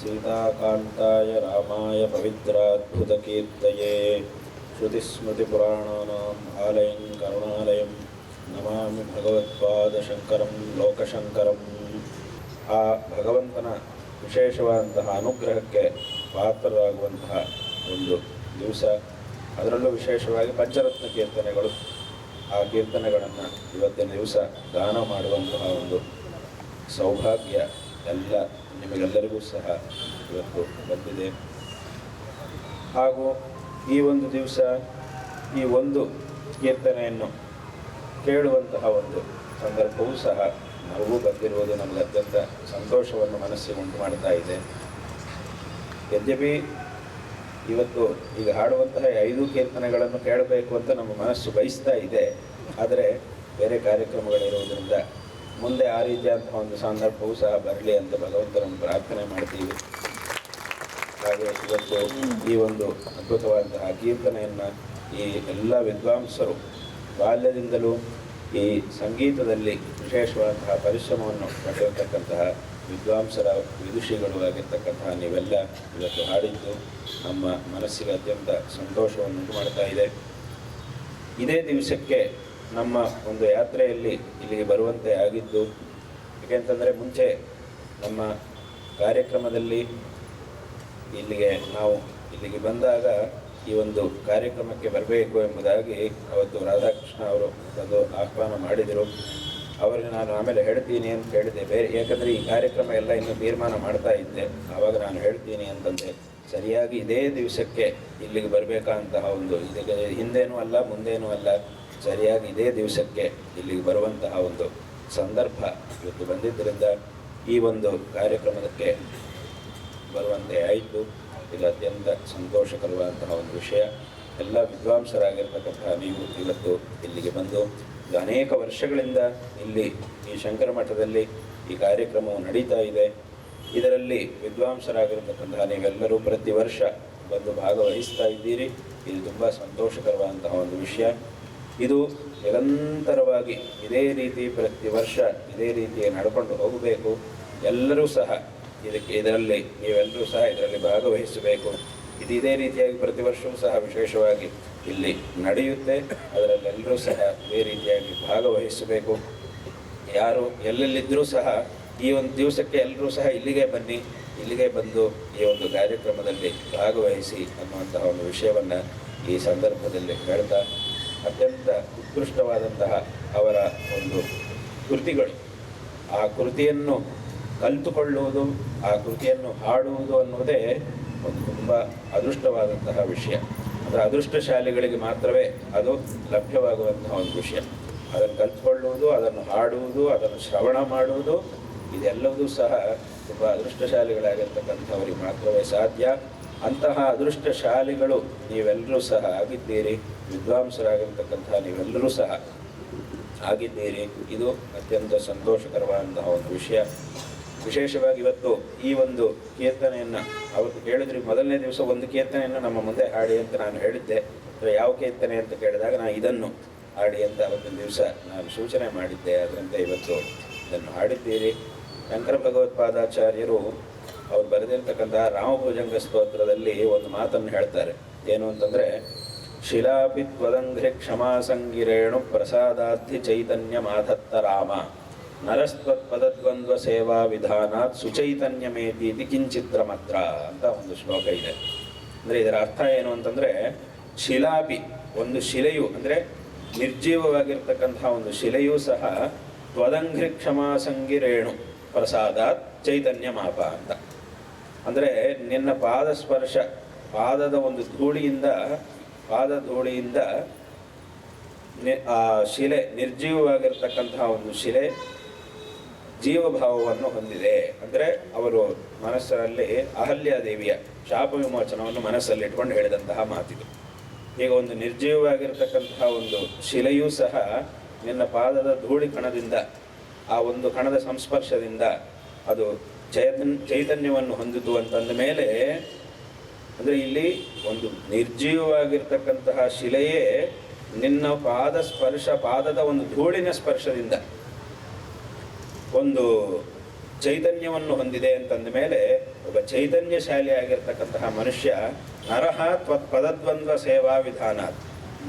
ಸೀತಾಕಾಂತಾಯ ರಾಮಾಯ ಪವಿತ್ರಾದ್ಭುತಕೀರ್ತಯೇ. ಶ್ರುತಿಸ್ಮೃತಿಪುರಾಣಾನಾಂ ಆಲಯಂ ಕರುಣಾಲಯಂ ನಮಾಮಿ ಭಗವತ್ಪಾದಶಂಕರಂ ಲೋಕಶಂಕರಂ. ಆ ಭಗವಂತನ ವಿಶೇಷವಾದಂತಹ ಅನುಗ್ರಹಕ್ಕೆ ಪಾತ್ರರಾಗುವಂತಹ ಒಂದು ದಿವಸ. ಅದರಲ್ಲೂ ವಿಶೇಷವಾಗಿ ಪಂಚರತ್ನ ಕೀರ್ತನೆಗಳು. ಆ ಕೀರ್ತನೆಗಳನ್ನು ಇವತ್ತಿನ ದಿವಸ ದಾನ ಮಾಡುವಂತಹ ಒಂದು ಸೌಭಾಗ್ಯ. ಎಲ್ಲ ನಿಮಗೆಲ್ಲರಿಗೂ ಸಹ ಇವತ್ತು ಬಂದಿದೆ. ಹಾಗೂ ಈ ಒಂದು ದಿವಸ ಈ ಒಂದು ಕೀರ್ತನೆಯನ್ನು ಕೇಳುವಂತಹ ಒಂದು ಸಂದರ್ಭವೂ ಸಹ ನಮಗೂ ಬಂದಿರುವುದು ನಮಗೆ ಅತ್ಯಂತ ಸಂತೋಷವನ್ನು ಮನಸ್ಸಿಗೆ ಉಂಟು ಮಾಡ್ತಾ ಇದೆ. ಯದ್ಯಪಿ ಇವತ್ತು ಈಗ ಹಾಡುವಂತಹ ಐದು ಕೀರ್ತನೆಗಳನ್ನು ಕೇಳಬೇಕು ಅಂತ ನಮ್ಮ ಮನಸ್ಸು ಬಯಸ್ತಾ ಇದೆ. ಆದರೆ ಬೇರೆ ಕಾರ್ಯಕ್ರಮಗಳಿರುವುದರಿಂದ ಮುಂದೆ ಆ ರೀತಿಯಾದಂತಹ ಒಂದು ಸಂದರ್ಭವೂ ಸಹ ಬರಲಿ ಅಂತ ಭಗವಂತನನ್ನು ಪ್ರಾರ್ಥನೆ ಮಾಡ್ತೀವಿ. ಹಾಗೆ ಇವತ್ತು ಈ ಒಂದು ಅದ್ಭುತವಾದಂತಹ ಕೀರ್ತನೆಯನ್ನು ಈ ಎಲ್ಲ ವಿದ್ವಾಂಸರು ಬಾಲ್ಯದಿಂದಲೂ ಈ ಸಂಗೀತದಲ್ಲಿ ವಿಶೇಷವಾದಂತಹ ಪರಿಶ್ರಮವನ್ನು ಪಡೆಯತಕ್ಕಂತಹ ವಿದ್ವಾಂಸರ ವಿದುಷಿಗಳು ಆಗಿರ್ತಕ್ಕಂತಹ ನೀವೆಲ್ಲ ಇವತ್ತು ಹಾಡಿದ್ದು ನಮ್ಮ ಮನಸ್ಸಿಗೆ ಅತ್ಯಂತ ಸಂತೋಷವನ್ನು ಉಂಟು ಮಾಡ್ತಾ ಇದೆ. ಇದೇ ದಿವಸಕ್ಕೆ ನಮ್ಮ ಒಂದು ಯಾತ್ರೆಯಲ್ಲಿ ಇಲ್ಲಿಗೆ ಬರುವಂತೆ ಆಗಿದ್ದು ಏಕೆಂತಂದರೆ ಮುಂಚೆ ನಮ್ಮ ಕಾರ್ಯಕ್ರಮದಲ್ಲಿ ಇಲ್ಲಿಗೆ ನಾವು ಇಲ್ಲಿಗೆ ಬಂದಾಗ ಈ ಒಂದು ಕಾರ್ಯಕ್ರಮಕ್ಕೆ ಬರಬೇಕು ಎಂಬುದಾಗಿ ಅವತ್ತು ರಾಧಾಕೃಷ್ಣ ಅವರು ಒಂದು ಆಹ್ವಾನ ಮಾಡಿದರು. ಅವರಿಗೆ ನಾನು ಆಮೇಲೆ ಹೇಳ್ತೀನಿ ಅಂತ ಹೇಳಿದೆ. ಬೇರೆ, ಯಾಕಂದರೆ ಈ ಕಾರ್ಯಕ್ರಮ ಎಲ್ಲ ಇನ್ನೂ ತೀರ್ಮಾನ ಮಾಡ್ತಾ ಇದ್ದೆ. ಆವಾಗ ನಾನು ಹೇಳ್ತೀನಿ ಅಂತಂದೆ, ಸರಿಯಾಗಿ ಇದೇ ದಿವಸಕ್ಕೆ ಇಲ್ಲಿಗೆ ಬರಬೇಕಂತಹ ಒಂದು, ಇದಕ್ಕೆ ಹಿಂದೇನೂ ಅಲ್ಲ, ಮುಂದೇನೂ ಅಲ್ಲ. ಸರಿಯಾಗಿ ಇದೇ ದಿವಸಕ್ಕೆ ಇಲ್ಲಿಗೆ ಬರುವಂತಹ ಒಂದು ಸಂದರ್ಭ ಇವತ್ತು ಬಂದಿದ್ದರಿಂದ ಈ ಒಂದು ಕಾರ್ಯಕ್ರಮಕ್ಕೆ ಬರುವಂತೆ ಆಯಿತು. ಇದು ಅತ್ಯಂತ ಸಂತೋಷಕರವಾದಂತಹ ಒಂದು ವಿಷಯ. ಎಲ್ಲ ವಿದ್ವಾಂಸರಾಗಿರ್ತಕ್ಕಂತಹ ನೀವು ಇವತ್ತು ಇಲ್ಲಿಗೆ ಬಂದು ಅನೇಕ ವರ್ಷಗಳಿಂದ ಇಲ್ಲಿ ಈ ಶಂಕರ ಮಠದಲ್ಲಿ ಈ ಕಾರ್ಯಕ್ರಮವು ನಡೀತಾ ಇದೆ. ಇದರಲ್ಲಿ ವಿದ್ವಾಂಸರಾಗಿರ್ತಕ್ಕಂತಹ ನೀವೆಲ್ಲರೂ ಪ್ರತಿ ವರ್ಷ ಬಂದು ಭಾಗವಹಿಸ್ತಾ ಇದ್ದೀರಿ. ಇದು ತುಂಬ ಸಂತೋಷಕರವಾದಂತಹ ಒಂದು ವಿಷಯ. ಇದು ನಿರಂತರವಾಗಿ ಇದೇ ರೀತಿ ಪ್ರತಿ ವರ್ಷ ಇದೇ ರೀತಿ ನಡ್ಕೊಂಡು ಹೋಗಬೇಕು. ಎಲ್ಲರೂ ಸಹ ಇದಕ್ಕೆ ಇದರಲ್ಲಿ ನೀವೆಲ್ಲರೂ ಸಹ ಇದರಲ್ಲಿ ಭಾಗವಹಿಸಬೇಕು. ಇದು ಇದೇ ರೀತಿಯಾಗಿ ಪ್ರತಿ ವರ್ಷವೂ ಸಹ ವಿಶೇಷವಾಗಿ ಇಲ್ಲಿ ನಡೆಯುತ್ತೆ. ಅದರಲ್ಲೆಲ್ಲರೂ ಸಹ ಇದೇ ರೀತಿಯಾಗಿ ಭಾಗವಹಿಸಬೇಕು. ಯಾರು ಎಲ್ಲೆಲ್ಲಿದ್ದರೂ ಸಹ ಈ ಒಂದು ದಿವಸಕ್ಕೆ ಎಲ್ಲರೂ ಸಹ ಇಲ್ಲಿಗೆ ಬನ್ನಿ. ಇಲ್ಲಿಗೆ ಬಂದು ಈ ಒಂದು ಕಾರ್ಯಕ್ರಮದಲ್ಲಿ ಭಾಗವಹಿಸಿ ಅನ್ನುವಂತಹ ಒಂದು ವಿಷಯವನ್ನು ಈ ಸಂದರ್ಭದಲ್ಲಿ ಹೇಳ್ತಾ ಅತ್ಯಂತ ಉತ್ಕೃಷ್ಟವಾದಂತಹ ಅವರ ಒಂದು ಕೃತಿಗಳು. ಆ ಕೃತಿಯನ್ನು ಕಲಿತುಕೊಳ್ಳುವುದು, ಆ ಕೃತಿಯನ್ನು ಹಾಡುವುದು ಅನ್ನುವುದೇ ಒಂದು ತುಂಬ ಅದೃಷ್ಟವಾದಂತಹ ವಿಷಯ. ಅಂದರೆ ಅದೃಷ್ಟಶಾಲಿಗಳಿಗೆ ಮಾತ್ರವೇ ಅದು ಲಭ್ಯವಾಗುವಂತಹ ಒಂದು ವಿಷಯ. ಅದನ್ನು ಕಲ್ತುಕೊಳ್ಳುವುದು, ಅದನ್ನು ಹಾಡುವುದು, ಅದನ್ನು ಶ್ರವಣ ಮಾಡುವುದು, ಇದೆಲ್ಲವೂ ಸಹ ತುಂಬ ಅದೃಷ್ಟಶಾಲಿಗಳಾಗಿರ್ತಕ್ಕಂಥವರಿಗೆ ಮಾತ್ರವೇ ಸಾಧ್ಯ. ಅಂತಹ ಅದೃಷ್ಟಶಾಲಿಗಳು ನೀವೆಲ್ಲರೂ ಸಹ ಆಗಿದ್ದೀರಿ, ವಿದ್ವಾಂಸರಾಗಿರ್ತಕ್ಕಂತಹ ನೀವೆಲ್ಲರೂ ಸಹ ಆಗಿದ್ದೀರಿ. ಇದು ಅತ್ಯಂತ ಸಂತೋಷಕರವಾದಂತಹ ಒಂದು ವಿಷಯ. ವಿಶೇಷವಾಗಿ ಇವತ್ತು ಈ ಒಂದು ಕೀರ್ತನೆಯನ್ನು ಅವತ್ತು ಕೇಳಿದ್ರಿ. ಮೊದಲನೇ ದಿವಸ ಒಂದು ಕೀರ್ತನೆಯನ್ನು ನಮ್ಮ ಮುಂದೆ ಹಾಡಿ ಅಂತ ನಾನು ಹೇಳಿದ್ದೆ. ಅಂದರೆ ಯಾವ ಕೀರ್ತನೆ ಅಂತ ಕೇಳಿದಾಗ ನಾನು ಇದನ್ನು ಹಾಡಿ ಅಂತ ಅವತ್ತಿನ ದಿವಸ ನಾನು ಸೂಚನೆ ಮಾಡಿದ್ದೆ. ಅದರಂತೆ ಇವತ್ತು ಇದನ್ನು ಹಾಡಿದ್ದೀರಿ. ಶಂಕರ ಭಗವತ್ಪಾದಾಚಾರ್ಯರು ಬರೆದಿರ್ತಕ್ಕಂತಹ ರಾಮಭುಜಂಗ ಸ್ತೋತ್ರದಲ್ಲಿ ಒಂದು ಮಾತನ್ನು ಹೇಳ್ತಾರೆ. ಏನು ಅಂತಂದರೆ ಶಿಲಾಪಿ ತ್ವದಂಘ್ರಿ ಕ್ಷಮಾಸಂಗಿರೇಣು ಪ್ರಸಾದಾರ್ಥಿ ಚೈತನ್ಯ ಮಾಧತ್ತ ರಾಮ. ನರಸ್ತ್ವತ್ಪದದ್ವಂದ್ವ ಸೇವಾ ವಿಧಾನಾತ್ ಸುಚೈತನ್ಯಮೇತೀತಿ ಕಿಂಚಿತ್ರ ಮಾತ್ರ ಅಂತ ಒಂದು ಶ್ಲೋಕ ಇದೆ. ಅಂದರೆ ಇದರ ಅರ್ಥ ಏನು ಅಂತಂದರೆ ಶಿಲಾಪಿ ಒಂದು ಶಿಲೆಯು, ಅಂದರೆ ನಿರ್ಜೀವವಾಗಿರ್ತಕ್ಕಂತಹ ಒಂದು ಶಿಲೆಯೂ ಸಹ ತ್ವದಂಘ್ರಿ ಕ್ಷಮಾಸಂಗಿರೇಣು ಪ್ರಸಾದಾತ್ ಚೈತನ್ಯ ಮಾಪ ಅಂತ. ಅಂದರೆ ನಿನ್ನ ಪಾದ ಸ್ಪರ್ಶ, ಪಾದದ ಒಂದು ಧೂಳಿಯಿಂದ, ಪಾದ ಧೂಳಿಯಿಂದ ಆ ಶಿಲೆ ನಿರ್ಜೀವವಾಗಿರ್ತಕ್ಕಂತಹ ಒಂದು ಶಿಲೆ ಜೀವಭಾವವನ್ನು ಹೊಂದಿದೆ. ಅಂದರೆ ಅವರು ಮನಸ್ಸಲ್ಲಿ ಅಹಲ್ಯಾದೇವಿಯ ಶಾಪ ವಿಮೋಚನವನ್ನು ಮನಸ್ಸಲ್ಲಿ ಇಟ್ಕೊಂಡು ಹೇಳಿದಂತಹ ಮಾತಿದು. ಈಗ ಒಂದು ನಿರ್ಜೀವವಾಗಿರ್ತಕ್ಕಂತಹ ಒಂದು ಶಿಲೆಯೂ ಸಹ ನಿನ್ನ ಪಾದದ ಧೂಳಿ ಕಣದಿಂದ ಆ ಒಂದು ಕಣದ ಸಂಸ್ಪರ್ಶದಿಂದ ಅದು ಚೈತನ್, ಚೈತನ್ಯವನ್ನು ಹೊಂದಿತು ಅಂತಂದ ಮೇಲೆ, ಅಂದರೆ ಇಲ್ಲಿ ಒಂದು ನಿರ್ಜೀವವಾಗಿರ್ತಕ್ಕಂತಹ ಶಿಲೆಯೇ ನಿನ್ನ ಪಾದ ಸ್ಪರ್ಶ, ಪಾದದ ಒಂದು ಧೂಳಿನ ಸ್ಪರ್ಶದಿಂದ ಒಂದು ಚೈತನ್ಯವನ್ನು ಹೊಂದಿದೆ ಅಂತಂದ ಮೇಲೆ, ಒಬ್ಬ ಚೈತನ್ಯಶಾಲಿ ಆಗಿರ್ತಕ್ಕಂತಹ ಮನುಷ್ಯ ನರಹ ಪದದ್ವಂದ್ವ ಸೇವಾ ವಿಧಾನ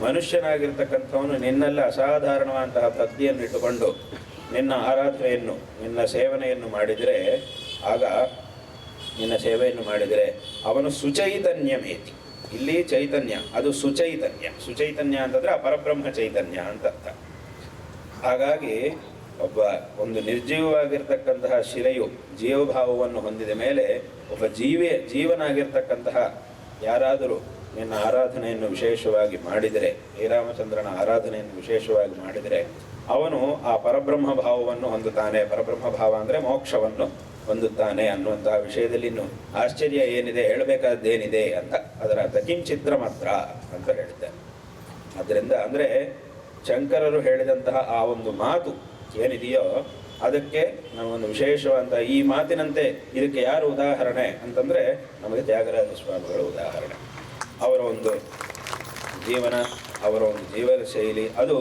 ಮನುಷ್ಯನಾಗಿರ್ತಕ್ಕಂಥವನು ನಿನ್ನಲ್ಲಿ ಅಸಾಧಾರಣವಾದಂತಹ ಭಕ್ತಿಯನ್ನು ಇಟ್ಟುಕೊಂಡು ನಿನ್ನ ಆರಾಧನೆಯನ್ನು, ನಿನ್ನ ಸೇವನೆಯನ್ನು ಮಾಡಿದರೆ ಆಗ ನಿನ್ನ ಸೇವೆಯನ್ನು ಮಾಡಿದರೆ ಅವನು ಸುಚೈತನ್ಯಮೇತಿ. ಇಲ್ಲಿ ಚೈತನ್ಯ, ಅದು ಸುಚೈತನ್ಯ. ಸುಚೈತನ್ಯ ಅಂತಂದ್ರೆ ಆ ಪರಬ್ರಹ್ಮ ಚೈತನ್ಯ ಅಂತ ಅರ್ಥ. ಹಾಗಾಗಿ ಒಬ್ಬ ಒಂದು ನಿರ್ಜೀವವಾಗಿರ್ತಕ್ಕಂತಹ ಶಿಲೆಯು ಜೀವಭಾವವನ್ನು ಹೊಂದಿದ ಮೇಲೆ ಒಬ್ಬ ಜೀವೇ, ಜೀವನಾಗಿರ್ತಕ್ಕಂತಹ ಯಾರಾದರೂ ನಿನ್ನ ಆರಾಧನೆಯನ್ನು ವಿಶೇಷವಾಗಿ ಮಾಡಿದರೆ, ಶ್ರೀರಾಮಚಂದ್ರನ ಆರಾಧನೆಯನ್ನು ವಿಶೇಷವಾಗಿ ಮಾಡಿದರೆ, ಅವನು ಆ ಪರಬ್ರಹ್ಮ ಭಾವವನ್ನು ಹೊಂದುತ್ತಾನೆ. ಪರಬ್ರಹ್ಮ ಭಾವ ಅಂದರೆ ಮೋಕ್ಷವನ್ನು ಹೊಂದುತ್ತಾನೆ ಅನ್ನುವಂತಹ ವಿಷಯದಲ್ಲಿ ಇನ್ನು ಆಶ್ಚರ್ಯ ಏನಿದೆ ಹೇಳಬೇಕಾದ್ದೇನಿದೆ ಅಂತ ಅದರ ಅರ್ಥ. ಕಿಂಚಿತ್ರ ಮಾತ್ರ ಅಂತ ಹೇಳ್ತಾರೆ ಅದರಿಂದ ಅಂದರೆ ಶಂಕರರು ಹೇಳಿದಂತಹ ಆ ಒಂದು ಮಾತು ಏನಿದೆಯೋ ಅದಕ್ಕೆ ನಾವೊಂದು ವಿಶೇಷವಾದ ಈ ಮಾತಿನಂತೆ ಇದಕ್ಕೆ ಯಾರು ಉದಾಹರಣೆ ಅಂತಂದರೆ ನಮಗೆ ತ್ಯಾಗರಾಜ ಸ್ವಾಮಿಗಳು ಉದಾಹರಣೆ. ಅವರ ಒಂದು ಜೀವನ, ಅವರ ಒಂದು ಜೀವನ ಶೈಲಿ ಅದು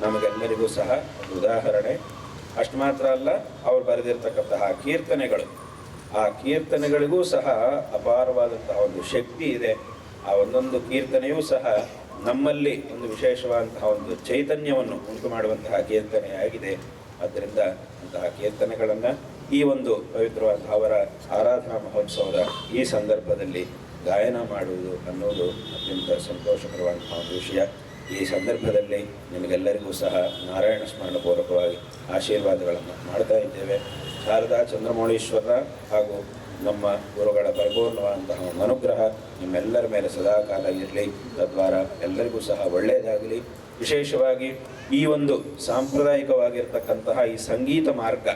ನಮಗೆಲ್ಲರಿಗೂ ಸಹ ಉದಾಹರಣೆ. ಅಷ್ಟು ಮಾತ್ರ ಅಲ್ಲ, ಅವರು ಬರೆದಿರ್ತಕ್ಕಂತಹ ಕೀರ್ತನೆಗಳು. ಆ ಕೀರ್ತನೆಗಳಿಗೂ ಸಹ ಅಪಾರವಾದಂತಹ ಒಂದು ಶಕ್ತಿ ಇದೆ. ಆ ಒಂದೊಂದು ಕೀರ್ತನೆಯೂ ಸಹ ನಮ್ಮಲ್ಲಿ ಒಂದು ವಿಶೇಷವಾದಂತಹ ಒಂದು ಚೈತನ್ಯವನ್ನು ಉಂಟು ಮಾಡುವಂತಹ ಕೀರ್ತನೆಯಾಗಿದೆ. ಆದ್ದರಿಂದ ಅಂತಹ ಕೀರ್ತನೆಗಳನ್ನು ಈ ಒಂದು ಪವಿತ್ರವಾದ ಅವರ ಆರಾಧನಾ ಮಹೋತ್ಸವದ ಈ ಸಂದರ್ಭದಲ್ಲಿ ಗಾಯನ ಮಾಡುವುದು ಅನ್ನೋದು ಅತ್ಯಂತ ಸಂತೋಷಕರವಾದಂತಹ ಒಂದು ವಿಷಯ. ಈ ಸಂದರ್ಭದಲ್ಲಿ ನಿಮಗೆಲ್ಲರಿಗೂ ಸಹ ನಾರಾಯಣ ಸ್ಮರಣ ಪೂರ್ವಕವಾಗಿ ಆಶೀರ್ವಾದಗಳನ್ನು ಮಾಡ್ತಾ ಇದ್ದೇವೆ. ಶಾರದಾ ಚಂದ್ರಮೌಳೀಶ್ವರ ಹಾಗೂ ನಮ್ಮ ಗುರುಗಳ ಪರಿಪೂರ್ಣವಾದಂತಹ ಅನುಗ್ರಹ ನಿಮ್ಮೆಲ್ಲರ ಮೇಲೆ ಸದಾಕಾಲ ಇರಲಿ. ತದ್ವಾರ ಎಲ್ಲರಿಗೂ ಸಹ ಒಳ್ಳೆಯದಾಗಲಿ. ವಿಶೇಷವಾಗಿ ಈ ಒಂದು ಸಾಂಪ್ರದಾಯಿಕವಾಗಿರ್ತಕ್ಕಂತಹ ಈ ಸಂಗೀತ ಮಾರ್ಗ,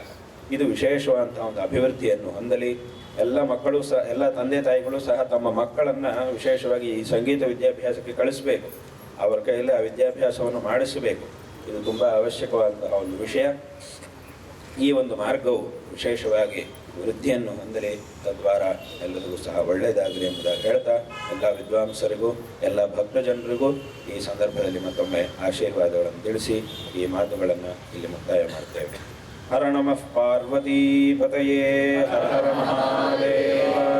ಇದು ವಿಶೇಷವಾದಂತಹ ಒಂದು ಅಭಿವೃದ್ಧಿಯನ್ನು ಹೊಂದಲಿ. ಎಲ್ಲ ಮಕ್ಕಳು ಸಹ, ಎಲ್ಲ ತಂದೆ ತಾಯಿಗಳು ಸಹ ತಮ್ಮ ಮಕ್ಕಳನ್ನು ವಿಶೇಷವಾಗಿ ಈ ಸಂಗೀತ ವಿದ್ಯಾಭ್ಯಾಸಕ್ಕೆ ಕಳಿಸಬೇಕು. ಅವರ ಕೈಯಲ್ಲಿ ಆ ವಿದ್ಯಾಭ್ಯಾಸವನ್ನು ಮಾಡಿಸಬೇಕು. ಇದು ತುಂಬ ಅವಶ್ಯಕವಾದಂತಹ ಒಂದು ವಿಷಯ. ಈ ಒಂದು ಮಾರ್ಗವು ವಿಶೇಷವಾಗಿ ವೃದ್ಧಿಯನ್ನು ಹೊಂದಲಿ, ತದ್ವಾರ ಎಲ್ಲರಿಗೂ ಸಹ ಒಳ್ಳೆಯದಾಗಲಿ ಎಂಬುದಾಗಿ ಹೇಳ್ತಾ, ಎಲ್ಲ ವಿದ್ವಾಂಸರಿಗೂ, ಎಲ್ಲ ಭಕ್ತ ಜನರಿಗೂ ಈ ಸಂದರ್ಭದಲ್ಲಿ ಮತ್ತೊಮ್ಮೆ ಆಶೀರ್ವಾದಗಳನ್ನು ತಿಳಿಸಿ, ಈ ಮಾತುಗಳನ್ನು ಇಲ್ಲಿ ಮುಕ್ತಾಯ ಮಾಡ್ತೇವೆ. ಹರ ನಮಃ ಪಾರ್ವತೀಪತಯೇ ಹರ ಹರ ಮಹಾದೇವ.